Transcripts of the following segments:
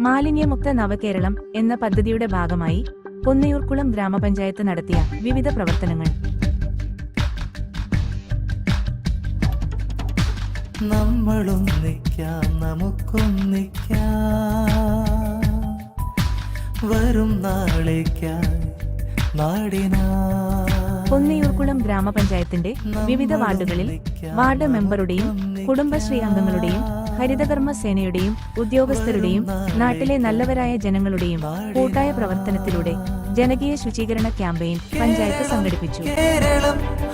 മാലിന്യമുക്ത നവകേരളം എന്ന പദ്ധതിയുടെ ഭാഗമായി പൊന്നയൂർക്കുളം ഗ്രാമപഞ്ചായത്ത് നടത്തിയ വിവിധ പ്രവർത്തനങ്ങൾ. നമ്മളൊന്നിക്കാം നമുക്കൊന്നിക്കാം. വരും നാളേക്കായി നാടിനാ. പൊന്നയൂർക്കുളം ഗ്രാമപഞ്ചായത്തിന്റെ വിവിധ വാർഡുകളിൽ വാർഡ് മെമ്പറുടെയും കുടുംബശ്രീ അംഗങ്ങളുടെയും ഹരിതകർമ്മ സേനയുടെയും ഉദ്യോഗസ്ഥരുടെയും നാട്ടിലെ നല്ലവരായ ജനങ്ങളുടെയും കൂട്ടായ പ്രവർത്തനത്തിലൂടെ ജനകീയ ശുചീകരണ ക്യാമ്പയിൻ പഞ്ചായത്ത് സംഘടിപ്പിച്ചു.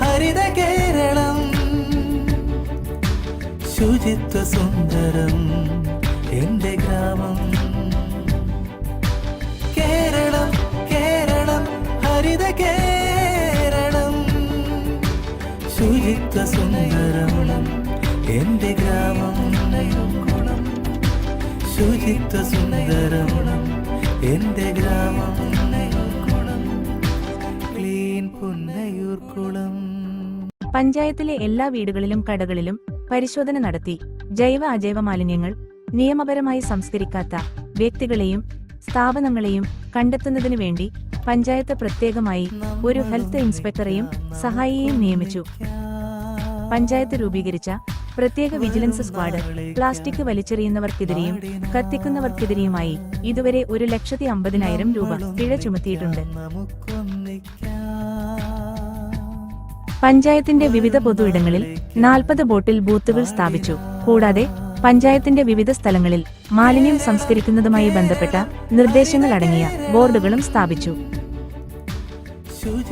ഹരിത കേരളം. ഗ്രാമം. കേരളം കേരളം. ശുചിത്വ സുന്ദരം. എന്റെ ഗ്രാമം ശുചിത്വ സുന്ദരം എന്റെ ഗ്രാമം ക്ലീൻ പുന്നയൂർക്കുളം പഞ്ചായത്തിലെ എല്ലാ വീടുകളിലും കടകളിലും പരിശോധന നടത്തി ജൈവ അജൈവ മാലിന്യങ്ങൾ നിയമപരമായി സംസ്കരിക്കാത്ത വ്യക്തികളെയും സ്ഥാപനങ്ങളെയും കണ്ടെത്തുന്നതിനു വേണ്ടി പഞ്ചായത്ത് പ്രത്യേകമായി ഒരു ഹെൽത്ത് ഇൻസ്പെക്ടറെയും സഹായിയെയും നിയമിച്ചു. പഞ്ചായത്ത് രൂപീകരിച്ച പ്രത്യേക വിജിലൻസ് സ്ക്വാഡ് പ്ലാസ്റ്റിക് വലിച്ചെറിയുന്നവർക്കെതിരെയും കത്തിക്കുന്നവർക്കെതിരെയുമായി ഇതുവരെ ഒരു ലക്ഷത്തി അമ്പതിനായിരം രൂപ പിഴ ചുമത്തിയിട്ടുണ്ട്. പഞ്ചായത്തിന്റെ വിവിധ പൊതു ഇടങ്ങളിൽ നാൽപ്പത് ബോട്ടിൽ ബൂത്തുകൾ സ്ഥാപിച്ചു. കൂടാതെ പഞ്ചായത്തിന്റെ വിവിധ സ്ഥലങ്ങളിൽ മാലിന്യം സംസ്കരിക്കുന്നതുമായി ബന്ധപ്പെട്ട നിർദ്ദേശങ്ങൾ അടങ്ങിയ ബോർഡുകളും സ്ഥാപിച്ചു.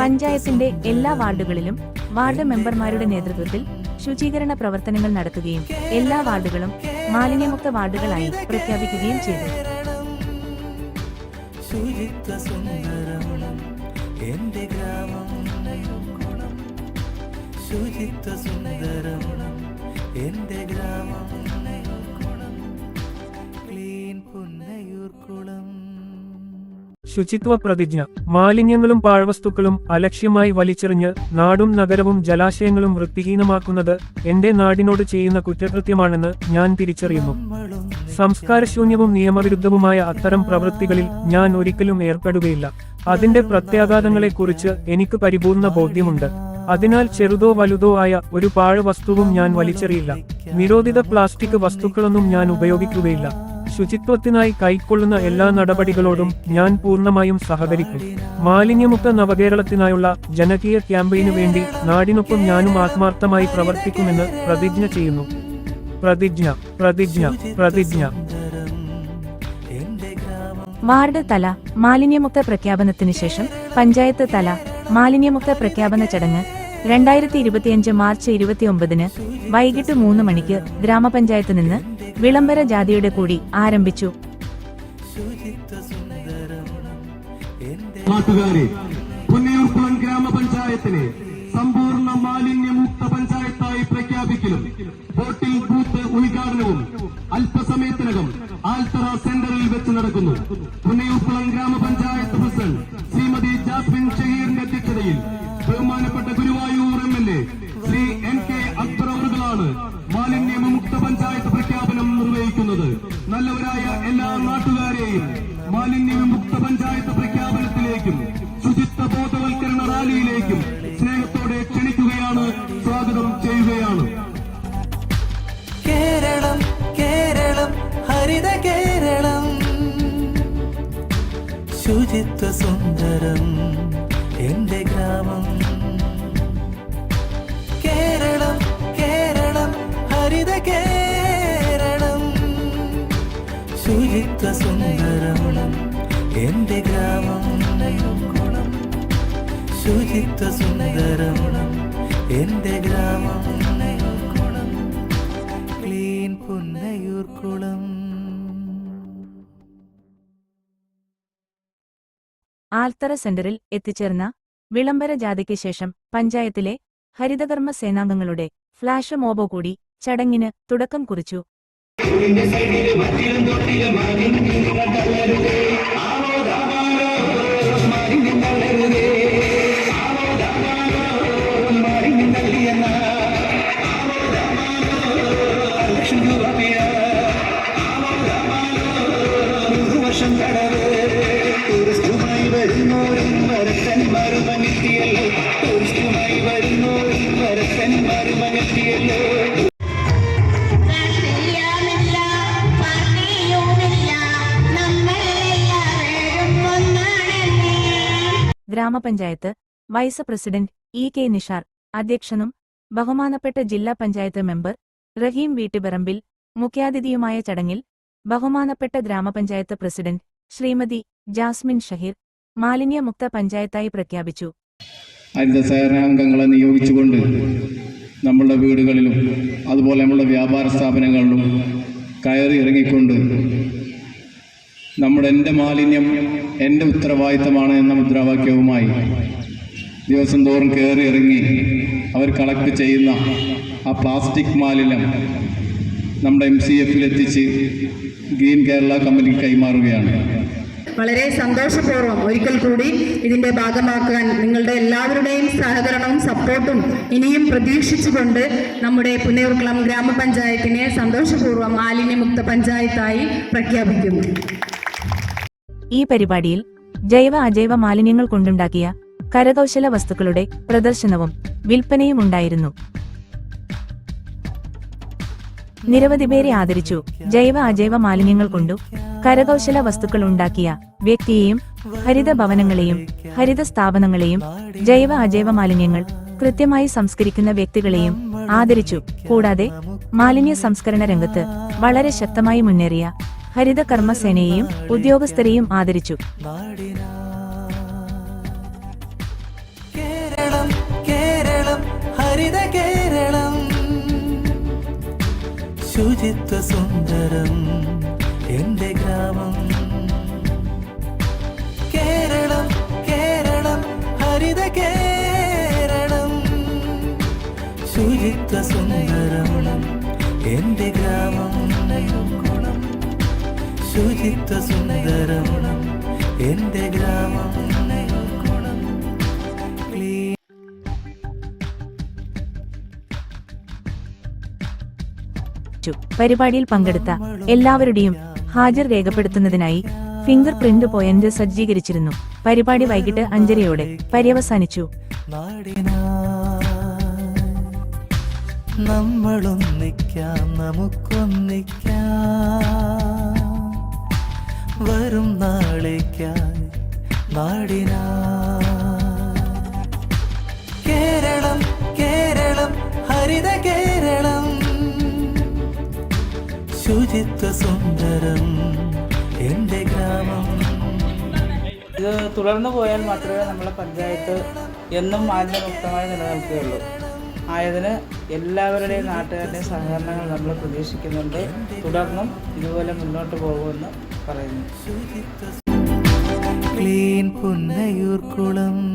പഞ്ചായത്തിന്റെ എല്ലാ വാർഡുകളിലും വാർഡ് മെമ്പർമാരുടെ നേതൃത്വത്തിൽ ശുചീകരണ പ്രവർത്തനങ്ങൾ നടത്തുകയും എല്ലാ വാർഡുകളും മാലിന്യമുക്ത വാർഡുകളായി പ്രഖ്യാപിക്കുകയും ചെയ്തു. എന്റെ ഗ്രാമം ശുചിത്വ സുന്ദരം എന്റെ ഗ്രാമം ക്ലീൻ പുന്നയൂർക്കുളം ശുചിത്വ പ്രതിജ്ഞ മാലിന്യങ്ങളും പാഴ്വസ്തുക്കളും അലക്ഷ്യമായി വലിച്ചെറിഞ്ഞ് നാടും നഗരവും ജലാശയങ്ങളും വൃത്തിഹീനമാക്കുന്നത് എന്റെ നാടിനോട് ചെയ്യുന്ന കുറ്റകൃത്യമാണെന്ന് ഞാൻ തിരിച്ചറിയുന്നു. സംസ്കാരശൂന്യവും നിയമവിരുദ്ധവുമായ അത്തരം പ്രവൃത്തികളിൽ ഞാൻ ഒരിക്കലും ഏർപ്പെടുകയില്ല. അതിന്റെ പ്രത്യാഘാതങ്ങളെക്കുറിച്ച് എനിക്ക് പരിപൂർണ ബോധ്യമുണ്ട്. അതിനാൽ ചെറുതോ വലുതോ ആയ ഒരു പാഴ്വസ്തുവും ഞാൻ വലിച്ചെറിയില്ല. നിരോധിത പ്ലാസ്റ്റിക് വസ്തുക്കളൊന്നും ഞാൻ ഉപയോഗിക്കുകയില്ല. ശുചിത്വത്തിനായി കൈക്കൊള്ളുന്ന എല്ലാ നടപടികളോടും ഞാൻ പൂർണമായും സഹകരിക്കും. മാലിന്യമുക്ത നവകേരളത്തിനായുള്ള ജനകീയ ക്യാമ്പയിനു വേണ്ടി നാടിനൊപ്പം ഞാനും ആത്മാർത്ഥമായി പ്രവർത്തിക്കുമെന്ന് പ്രതിജ്ഞ ചെയ്യുന്നു. പ്രതിജ്ഞ പ്രതിജ്ഞ പ്രതിജ്ഞ. വാർഡ് തല മാലിന്യമുക്ത പ്രഖ്യാപനത്തിന് ശേഷം പഞ്ചായത്ത് തല മാലിന്യമുക്ത പ്രഖ്യാപന ചടങ്ങ് രണ്ടായിരത്തി ഇരുപത്തിയഞ്ച് മാർച്ച് ഇരുപത്തിയൊമ്പതിന് വൈകിട്ട് മൂന്ന് മണിക്ക് ഗ്രാമപഞ്ചായത്ത് നിന്ന് വിളംബര ജാതിയുടെ കൂടി ആരംഭിച്ചു. നാട്ടുകാരെ പുന്നയൂർക്കുളം ഗ്രാമപഞ്ചായത്തിനെ സമ്പൂർണ മാലിന്യമുക്ത പഞ്ചായത്തായി പ്രഖ്യാപിക്കലും വോട്ടിംഗ് ബൂത്ത് ഉദ്ഘാടനവും അല്പസമയത്തിനകം ആൽത്തറ സെന്ററിൽ വെച്ച് നടക്കുന്നു. നല്ലവരായ എല്ലാ നാട്ടുകാരെയും മാലിന്യവിമുക്ത പഞ്ചായത്ത് പ്രഖ്യാപനത്തിലേക്കും ശുചിത്വ ബോധവൽക്കരണ റാലിയിലേക്കും സ്നേഹത്തോടെ ക്ഷണിക്കുകയാണ് സ്വാഗതം ചെയ്യുകയാണ്. കേരളം കേരളം ഹരിത കേരളം. ശുചിത്വ സുന്ദരം എന്റെ ഗ്രാമം. കേരളം കേരളം ഹരിത കേരളം സുന്ദരം എന്റെ ഗ്രാമം ശുചിത്വ സുന്ദരം എന്റെ ഗ്രാമം ക്ലീൻ പുന്നയൂർക്കുളം ആൽത്തറ സെന്ററിൽ എത്തിച്ചേർന്ന വിളംബര ജാഥയ്ക്ക് ശേഷം പഞ്ചായത്തിലെ ഹരിതകർമ്മ സേനാംഗങ്ങളുടെ ഫ്ലാഷ് മോബോ കൂടി ചടങ്ങിന് തുടക്കം കുറിച്ചു. இந்த சைடில் பத்திலும் தொட்டிலும் மாறி நின்றால் தள்ளருதே ஆவோ தாவாரோ ഗ്രാമപഞ്ചായത്ത് vice president E K Nishar അധ്യക്ഷനും ബഹുമാനപ്പെട്ട ജില്ലാ പഞ്ചായത്ത് മെമ്പർ റഹീം വീട്ടുപറമ്പിൽ മുഖ്യാതിഥിയുമായ ചടങ്ങിൽ ബഹുമാനപ്പെട്ട ഗ്രാമപഞ്ചായത്ത് പ്രസിഡന്റ് ശ്രീമതി ജാസ്മിൻ ഷഹീർ മാലിന്യമുക്ത പഞ്ചായത്തായി പ്രഖ്യാപിച്ചു. സേനാംഗങ്ങളെ നിയോഗിച്ചുകൊണ്ട് നമ്മളുടെ വീടുകളിലും അതുപോലെ നമ്മളുടെ വ്യാപാര സ്ഥാപനങ്ങളിലും കയറി ഇറങ്ങിക്കൊണ്ട് നമ്മുടെ എന്റെ മാലിന്യം എന്റെ ഉത്തരവാദിത്തമാണ് എന്ന മുദ്രാവാക്യവുമായി ദിവസം തോറും കയറി ഇറങ്ങി അവർ കളക്ട് ചെയ്യുന്ന ആ പ്ലാസ്റ്റിക് മാലിന്യം നമ്മുടെ എം സി എഫിൽ എത്തിച്ച് ഗ്രീൻ കേരള കമ്പനിക്ക് കൈമാറുകയാണ്. വളരെ സന്തോഷപൂർവം ഒരിക്കൽ കൂടി ഇതിന്റെ ഭാഗമാക്കാൻ നിങ്ങളുടെ എല്ലാവരുടെയും സഹകരണവും സപ്പോർട്ടും ഇനിയും പ്രതീക്ഷിച്ചുകൊണ്ട് നമ്മുടെ പുന്നയൂർക്കുളം ഗ്രാമപഞ്ചായത്തിനെ സന്തോഷപൂർവം മാലിന്യമുക്ത പഞ്ചായത്തായി പ്രഖ്യാപിക്കുന്നു. ഈ പരിപാടിയിൽ ജൈവ അജൈവ മാലിന്യങ്ങൾ കൊണ്ടുണ്ടാക്കിയ കരകൗശല വസ്തുക്കളുടെ പ്രദർശനവും വിൽപ്പനയും ഉണ്ടായിരുന്നു. നിരവധി പേരെ ആദരിച്ചു. ജൈവ അജൈവ മാലിന്യങ്ങൾ കൊണ്ടു കരകൗശല വസ്തുക്കൾ ഉണ്ടാക്കിയ വ്യക്തിയെയും ഹരിത ഭവനങ്ങളെയും ഹരിത സ്ഥാപനങ്ങളെയും ജൈവ അജൈവ മാലിന്യങ്ങൾ കൃത്യമായി സംസ്കരിക്കുന്ന വ്യക്തികളെയും ആദരിച്ചു. കൂടാതെ മാലിന്യ സംസ്കരണ രംഗത്ത് വളരെ ശക്തമായി മുന്നേറിയ ഹരിത കർമ്മസേനയെയും ഉദ്യോഗസ്ഥരെയും ആദരിച്ചു. കേരളം കേരളം ഹരിത കേരളം. ശുചിത്വ എന്റെ ഗ്രാമം. കേരളം കേരളം ഹരിത കേരളം. ശുചിത്വ എന്റെ ഗ്രാമം. ശുചിത്വ സുന്ദരം എന്റെ ഗ്രാമം. പരിപാടിയിൽ പങ്കെടുത്ത എല്ലാവരുടെയും ഹാജർ രേഖപ്പെടുത്തുന്നതിനായി ഫിംഗർ പ്രിന്റ് പോയിന്റ് സജ്ജീകരിച്ചിരുന്നു. പരിപാടി വൈകിട്ട് അഞ്ചരയോടെ പര്യവസാനിച്ചു. നമ്മളൊന്നിക്കാം നമുക്കൊന്നിക്കാം. വരും നാളേക്കായി നാടിനാ കേരളം കേരളം ഹരിത കേരളം. ശുചിത്വ സുന്ദരം എന്റെ ഗ്രാമം. ഇത് തുടർന്നു പോയാൽ മാത്രമേ നമ്മുടെ പഞ്ചായത്ത് എന്നും മാലിന്യമുക്തമായി നിലനിൽക്കുകയുള്ളൂ. ആയതിന് എല്ലാവരുടെയും നാട്ടുകാരുടെയും സഹകരണങ്ങൾ നമ്മൾ പ്രതീക്ഷിക്കുന്നുണ്ട്. തുടർന്നും ഇതുപോലെ മുന്നോട്ട് പോകുമെന്ന് പറയുന്നു. ക്ലീൻ പുന്നയൂർ കുളം